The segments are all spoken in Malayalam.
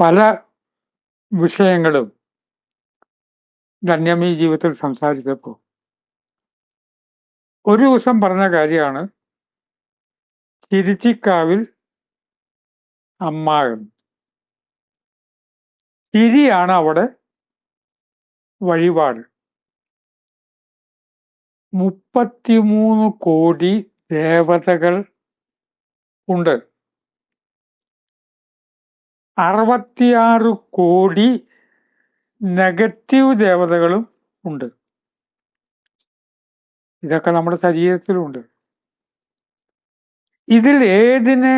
പല വിഷയങ്ങളും ധന്യമീ ജീവിതത്തിൽ സംസാരിച്ചപ്പോൾ ഒരു ദിവസം പറഞ്ഞ കാര്യമാണ് ചിരിച്ചിക്കാവിൽ അമ്മാകൻ ചിരിയാണ് അവിടെ വഴിപാട്. മുപ്പത്തിമൂന്ന് കോടി ദേവതകൾ ഉണ്ട്. അറുപത്തിയാറ് കോടി നെഗറ്റീവ് ദേവതകളും ഉണ്ട്. ഇതൊക്കെ നമ്മുടെ ശരീരത്തിലുണ്ട്. ഇതിൽ ഏതിനെ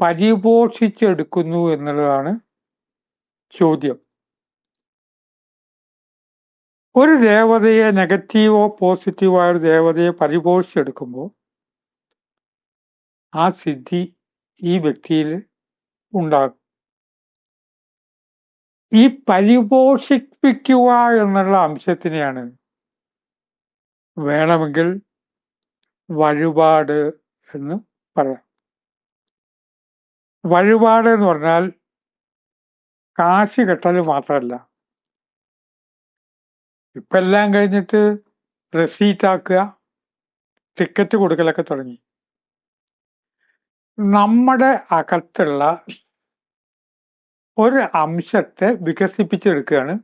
പരിപോഷിച്ചെടുക്കുന്നു എന്നുള്ളതാണ് ചോദ്യം. ഒരു ദേവതയെ നെഗറ്റീവോ പോസിറ്റീവോ ആയ ഒരു ദേവതയെ പരിപോഷിച്ചെടുക്കുമ്പോൾ ആ സിദ്ധി ഈ വ്യക്തിയിൽ ഉണ്ടാകും ഈ പരിപോഷിപ്പിക്കുക എന്നുള്ള അംശത്തിനെയാണ് വേണമെങ്കിൽ വഴിപാട് എന്ന് പറയാം. വഴിപാട് എന്ന് പറഞ്ഞാൽ കാശ് കെട്ടൽ മാത്രമല്ല. ഇപ്പം എല്ലാം കഴിഞ്ഞിട്ട് റെസീറ്റ് ആക്കുക ടിക്കറ്റ് കൊടുക്കലൊക്കെ തുടങ്ങി. നമ്മുടെ അകത്തുള്ള ഒരു അംശത്തെ വികസിപ്പിച്ചെടുക്കുകയാണ്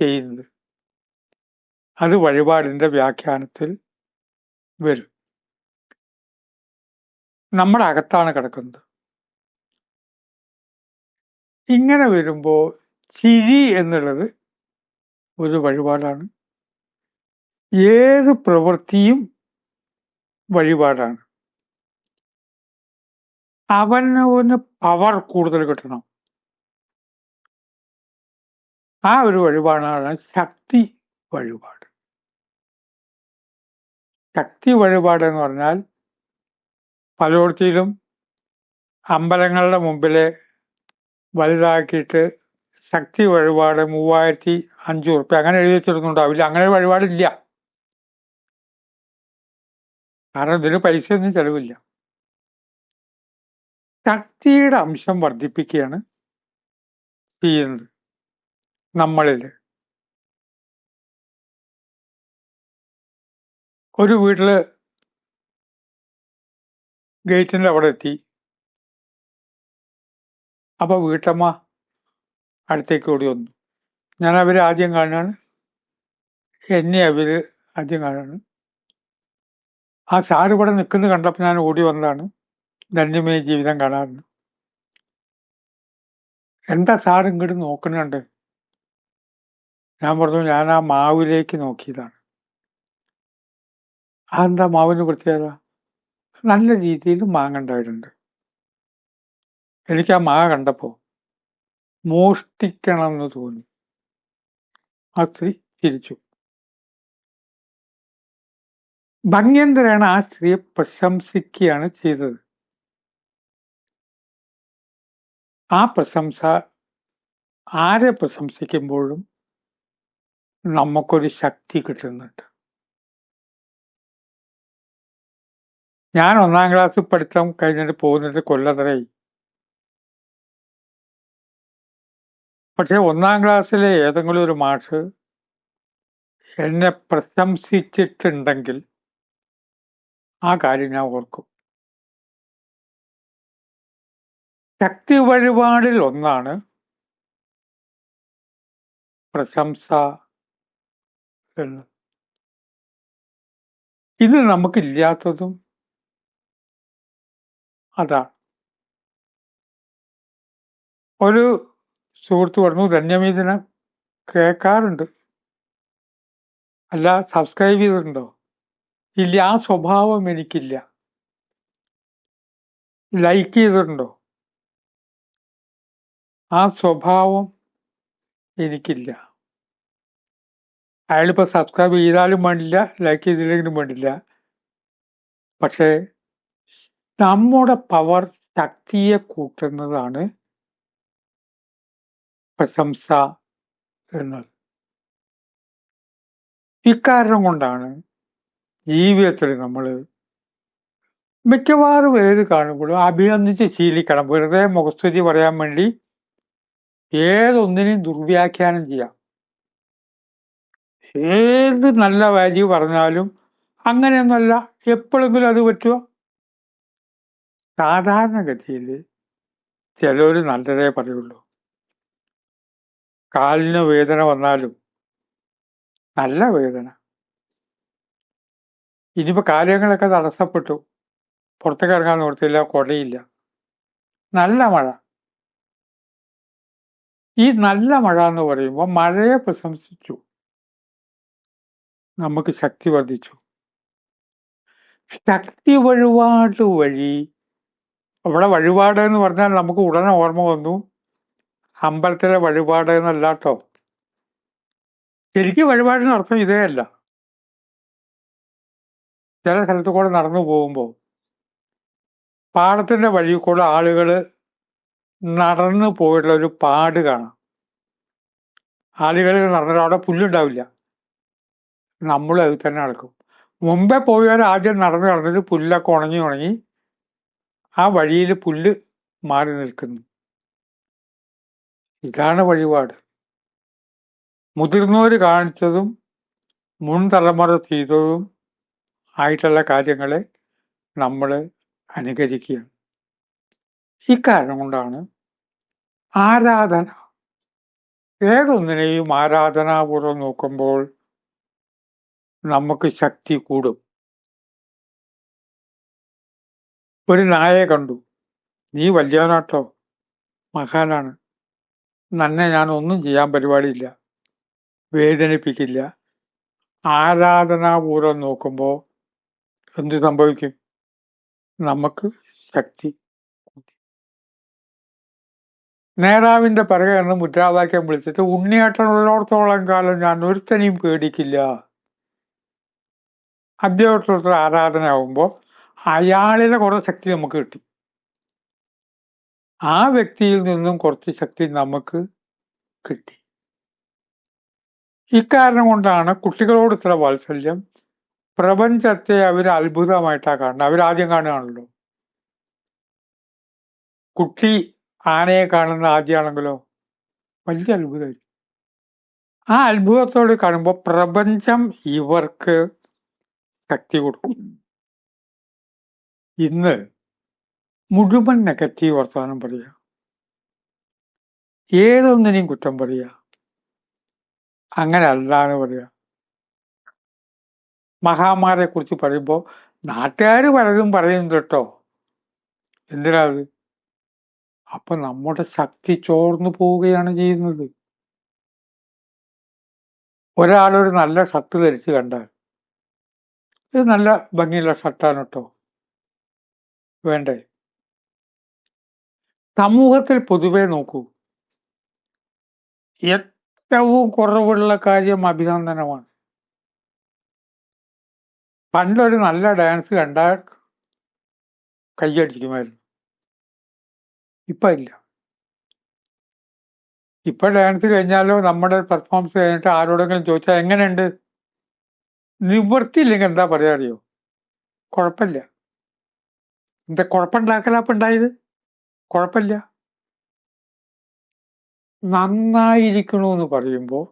ചെയ്യുന്നത്. അത് വഴിപാടിന്റെ വ്യാഖ്യാനത്തിൽ വരും. നമ്മുടെ അകത്താണ് കിടക്കുന്നത്. ഇങ്ങനെ വരുമ്പോൾ ചിരി എന്നുള്ളത് ഒരു വഴിപാടാണ്. ഏത് പ്രവൃത്തിയും വഴിപാടാണ്. അവനവന് പവർ കൂടുതൽ കിട്ടണം. ആ ഒരു വഴിപാടാണ് ശക്തി വഴിപാട്. ശക്തി വഴിപാട് എന്ന് പറഞ്ഞാൽ പലയിടത്തിലും അമ്പലങ്ങളുടെ മുമ്പിലെ വലുതാക്കിയിട്ട് ശക്തി വഴിപാട് മൂവായിരത്തി അഞ്ച് റുപ്യ അങ്ങനെ എഴുതി വെച്ചിരുന്നുണ്ടാവില്ല അങ്ങനെ ഒരു വഴിപാടില്ല. കാരണം ഇതിന് പൈസയൊന്നും ചെലവില്ല. ശക്തിയുടെ അംശം വർദ്ധിപ്പിക്കുകയാണ് ചെയ്യുന്നത് നമ്മളിൽ. ഒരു വീട്ടിൽ ഗേറ്റിന്റെ അവിടെ എത്തി. അപ്പൊ വീട്ടമ്മ അടുത്തേക്ക് ഓടി വന്നു. ഞാൻ അവരെ ആദ്യം കാണാണ് എന്നെ അവർ ആദ്യം കാണാണ് ആ സാറ് ഇവിടെ നിൽക്കുന്നത് കണ്ടപ്പോൾ ഞാൻ ഓടി വന്നതാണ്. ധന്യമയ ജീവിതം കാണാറുണ്ട്. എന്താ സാർ ഇങ്ങോട്ട് നോക്കുന്നുണ്ട്? ഞാൻ പറഞ്ഞു ഞാൻ ആ മാവിലേക്ക് നോക്കിയതാണ്. അതെന്താ മാവിന് പ്രത്യേകത? നല്ല രീതിയിൽ മാങ്ങ ഉണ്ടായിട്ടുണ്ട്. എനിക്ക് ആ മാങ്ങ കണ്ടപ്പോൾ മോഷ്ടിക്കണം എന്ന് തോന്നി. ആ സ്ത്രീ ചിരിച്ചു. ഭംഗ്യന്തരാണ് ആ സ്ത്രീയെ പ്രശംസിക്കുകയാണ് ചെയ്തത്. ആ പ്രശംസ ആരെ പ്രശംസിക്കുമ്പോഴും നമുക്കൊരു ശക്തി കിട്ടുന്നുണ്ട്. ഞാൻ ഒന്നാം ക്ലാസ് പഠിത്തം കഴിഞ്ഞിട്ട് പോകുന്നിട്ട് കൊല്ലതറയി പക്ഷെ ഒന്നാം ക്ലാസ്സിലെ ഏതെങ്കിലും ഒരു മാഷ് എന്നെ പ്രശംസിച്ചിട്ടുണ്ടെങ്കിൽ ആ കാര്യം ഞാൻ ഓർക്കും. ശക്തി വഴിപാടിൽ ഒന്നാണ് പ്രശംസ ഇത് നമുക്കില്ലാത്തതും അതാണ്. ഒരു സുഹൃത്ത് പറഞ്ഞു ധന്യമീതിനെ കേൾക്കാറുണ്ട്. അല്ല സബ്സ്ക്രൈബ് ചെയ്തിട്ടുണ്ടോ? ഇല്ല ആ സ്വഭാവം എനിക്കില്ല. ലൈക്ക് ചെയ്തിട്ടുണ്ടോ? ആ സ്വഭാവം എനിക്കില്ല. അയാളിപ്പോൾ സബ്സ്ക്രൈബ് ചെയ്താലും വേണ്ടില്ല ലൈക്ക് ചെയ്തില്ലെങ്കിലും വേണ്ടില്ല. പക്ഷേ നമ്മുടെ പവർ ശക്തിയെ കൂട്ടുന്നതാണ് പ്രശംസ എന്നത്. ഇക്കാരണം കൊണ്ടാണ് ജീവിതത്തിൽ നമ്മൾ മിക്കവാറും ഏത് കാണുമ്പോഴും അഭിനന്ദിച്ച് ശീലിക്കണം. വെറുതെ മുഖസ്തുതി പറയാൻ വേണ്ടി ഏതൊന്നിനെയും ദുർവ്യാഖ്യാനം ചെയ്യാം. ഏത് നല്ല വാല്യൂ പറഞ്ഞാലും അങ്ങനെയൊന്നല്ല എപ്പോഴെങ്കിലും അത് പറ്റുമോ സാധാരണഗതിയിൽ ചിലർ നല്ലതേ പറയുള്ളൂ. കാലിന് വേദന വന്നാലും നല്ല വേദന. ഇനിയിപ്പോൾ കാര്യങ്ങളൊക്കെ തടസ്സപ്പെട്ടു. പുറത്തേക്ക് ഇറങ്ങാൻ നിർത്തിയില്ല കൊടയില്ല. നല്ല മഴ. ഈ നല്ല മഴ എന്ന് പറയുമ്പോൾ മഴയെ പ്രശംസിച്ചു. നമുക്ക് ശക്തി വർദ്ധിച്ചു. ശക്തി വഴിപാട് വഴി അവിടെ വഴിപാട് എന്ന് പറഞ്ഞാൽ നമുക്ക് ഉടനെ ഓർമ്മ വന്നു. അമ്പലത്തിലെ വഴിപാട് എന്നല്ല കേട്ടോ ശരിക്കും വഴിപാടിന് അർത്ഥം ഇതേ അല്ല. ചില സ്ഥലത്ത് കൂടെ നടന്നു പോകുമ്പോൾ പാടത്തിന്റെ വഴി കൂടെ ആളുകൾ നടന്നു പോയിട്ടുള്ള ഒരു പാട് കാണാം. ആളുകൾ നടന്നിട്ട് അവിടെ പുല്ലുണ്ടാവില്ല. നമ്മൾ അത് തന്നെ നടക്കും. മുമ്പേ പോയവർ ആദ്യം നടന്ന് നടന്നിട്ട് പുല്ലൊക്കെ ഉണങ്ങി ഉണങ്ങി ആ വഴിയിൽ പുല്ല് മാറി നിൽക്കുന്നു. ഇതാണ് വഴിപാട്. മുതിർന്നവർ കാണിച്ചതും മുൻ തലമുറ ചെയ്തതും ആയിട്ടുള്ള കാര്യങ്ങളെ നമ്മൾ അനുകരിക്കുകയാണ്. ഇക്കാരണം കൊണ്ടാണ് ആരാധന ഏതൊന്നിനെയും ആരാധനാപൂർവം നോക്കുമ്പോൾ നമുക്ക് ശക്തി കൂടും. ഒരു നായയെ കണ്ടു. നീ വലിയവനാട്ടോ മഹാനാണ്. നന്നെ ഞാൻ ഒന്നും ചെയ്യാൻ പരിപാടിയില്ല വേദനിപ്പിക്കില്ല. ആരാധനാപൂർവം നോക്കുമ്പോൾ എന്ത് സംഭവിക്കും? നമുക്ക് ശക്തി നേതാവിന്റെ പരകയെന്ന് മുദ്രാവാക്യം വിളിച്ചിട്ട് ഉണ്ണിയേട്ടനുള്ളിടത്തോളം കാലം ഞാൻ ഒരുത്തനെയും പേടിക്കില്ല. അദ്ദേഹത്തോട് ആരാധന ആവുമ്പോൾ അയാളിലെ കുറേ ശക്തി നമുക്ക് കിട്ടി. ആ വ്യക്തിയിൽ നിന്നും കുറച്ച് ശക്തി നമുക്ക് കിട്ടി. ഇക്കാരണം കൊണ്ടാണ് കുട്ടികളോട് ഇത്ര വാത്സല്യം. പ്രപഞ്ചത്തെ അവർ അത്ഭുതമായിട്ടാണ് കാണുന്നത്. അവരാദ്യം കാണുകയാണല്ലോ. കുട്ടി ആനയെ കാണുന്ന ആദ്യമാണെങ്കിലോ? വലിയ അത്ഭുതമായിരിക്കും. ആ അത്ഭുതത്തോട് കാണുമ്പോൾ പ്രപഞ്ചം ഇവർക്ക് ശക്തി കൊടുക്കും. ഇന്ന് മുഴുവൻ നെഗറ്റീവ് വർത്തമാനം പറയുക. ഏതൊന്നിനെയും കുറ്റം പറയുക. അങ്ങനെ അല്ലാന്ന് പറയുക. മഹാമാരെ കുറിച്ച് പറയുമ്പോൾ നാട്ടുകാർ പലതും പറയുന്നുണ്ട് കേട്ടോ. എന്തിനാ അപ്പൊ നമ്മുടെ ശക്തി ചോർന്നു പോവുകയാണ് ചെയ്യുന്നത്. ഒരാളൊരു നല്ല ഷർട്ട് ധരിച്ച് കണ്ടാൽ ഇത് നല്ല ഭംഗിയുള്ള ഷർട്ടാണ് കേട്ടോ. വേണ്ടേ? സമൂഹത്തിൽ പൊതുവെ നോക്കൂ. ഏറ്റവും കുറവുള്ള കാര്യം അഭിനന്ദനമാണ്. പണ്ടൊരു നല്ല ഡാൻസ് കണ്ടാൽ കൈയടിക്കുമായിരുന്നു. ഇപ്പം ഇല്ല. ഇപ്പൊ ഡാൻസ് കഴിഞ്ഞാലോ നമ്മുടെ പെർഫോമൻസ് കഴിഞ്ഞിട്ട് ആരോടെങ്കിലും ചോദിച്ചാൽ എങ്ങനെയുണ്ട്? നിവൃത്തിയില്ലെങ്കിൽ എന്താ പറയാ അറിയോ? കുഴപ്പമില്ല. എന്താ കുഴപ്പമുണ്ടാക്കലാപ്പം ഉണ്ടായത്? കുഴപ്പമില്ല. നന്നായിരിക്കണമെന്ന് പറയുമ്പോൾ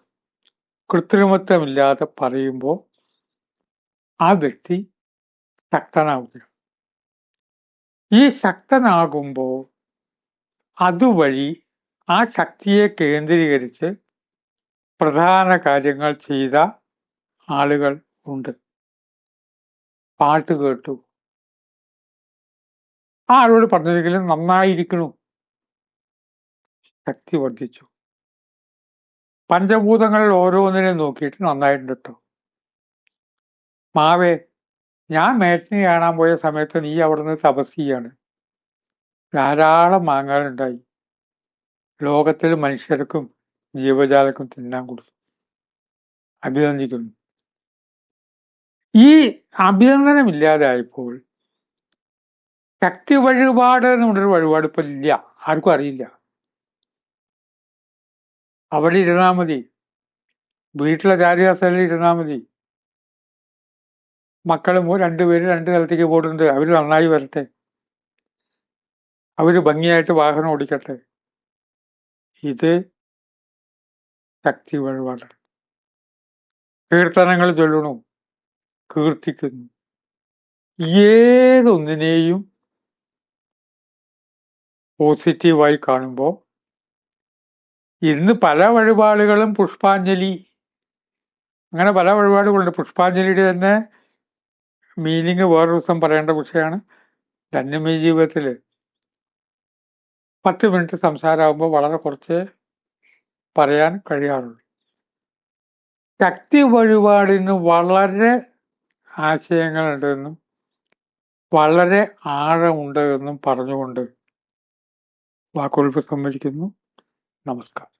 കൃത്രിമത്വമില്ലാതെ പറയുമ്പോൾ ആ വ്യക്തി ശക്തനാവുക ഈ ശക്തനാകുമ്പോൾ അതുവഴി ആ ശക്തിയെ കേന്ദ്രീകരിച്ച് പ്രധാന കാര്യങ്ങൾ ചെയ്ത ആളുകൾ ഉണ്ട്. പാട്ട് കേട്ടു. ആ ആളോട് പറഞ്ഞെങ്കിലും നന്നായിരിക്കണു. ശക്തി വർദ്ധിച്ചു. പഞ്ചഭൂതങ്ങളിൽ ഓരോന്നിനെ നോക്കിയിട്ട് നന്നായിട്ടുണ്ട് മാവേ ഞാൻ മേറ്റിനെ കാണാൻ പോയ സമയത്ത് നീ അവിടുന്ന് തപസ് ചെയ്യാണ്. ധാരാളം മാങ്ങകളുണ്ടായി. ലോകത്തിൽ മനുഷ്യർക്കും ജീവജാലക്കും തിന്നാൻ കൊടുത്തു. അഭിനന്ദിക്കുന്നു. ഈ അഭിനന്ദനമില്ലാതായപ്പോൾ ശക്തി വഴിപാട് എന്നുള്ളൊരു വഴിപാട് ഇപ്പോൾ ഇല്ല. ആർക്കും അറിയില്ല. അവിടെ ഇരുന്നാൽ മതി. വീട്ടിലെ ചാരിയാസലിൽ ഇരുന്നാൽ മതി. മക്കളും രണ്ടുപേരും രണ്ട് സ്ഥലത്തേക്ക് പോകുന്നുണ്ട് അവർ നന്നായി വരട്ടെ. അവർ ഭംഗിയായിട്ട് വാഹനം ഓടിക്കട്ടെ. ഇത് ശക്തി വഴിപാടാണ്. കീർത്തനങ്ങൾ ചൊല്ലണു കീർത്തിക്കുന്നു. ഏതൊന്നിനെയും പോസിറ്റീവായി കാണുമ്പോൾ ഇന്ന് പല വഴിപാടുകളും പുഷ്പാഞ്ജലി. അങ്ങനെ പല വഴിപാടുകളുണ്ട്. പുഷ്പാഞ്ജലിയുടെ തന്നെ മീനിങ് വേറൊരു ദിവസം പറയേണ്ട വിഷയമാണ്. ധന്യമീ ജീവിതത്തിൽ പത്ത് മിനിറ്റ് സംസാരമാകുമ്പോൾ വളരെ കുറച്ച് പറയാൻ കഴിയാറുള്ളൂ. ശക്തി വഴിപാടിന് വളരെ ആശയങ്ങളുണ്ടെന്നും വളരെ ആഴമുണ്ട് എന്നും പറഞ്ഞുകൊണ്ട് വാക്കുകൾ സമ്മതിക്കുന്നു നമസ്കാരം.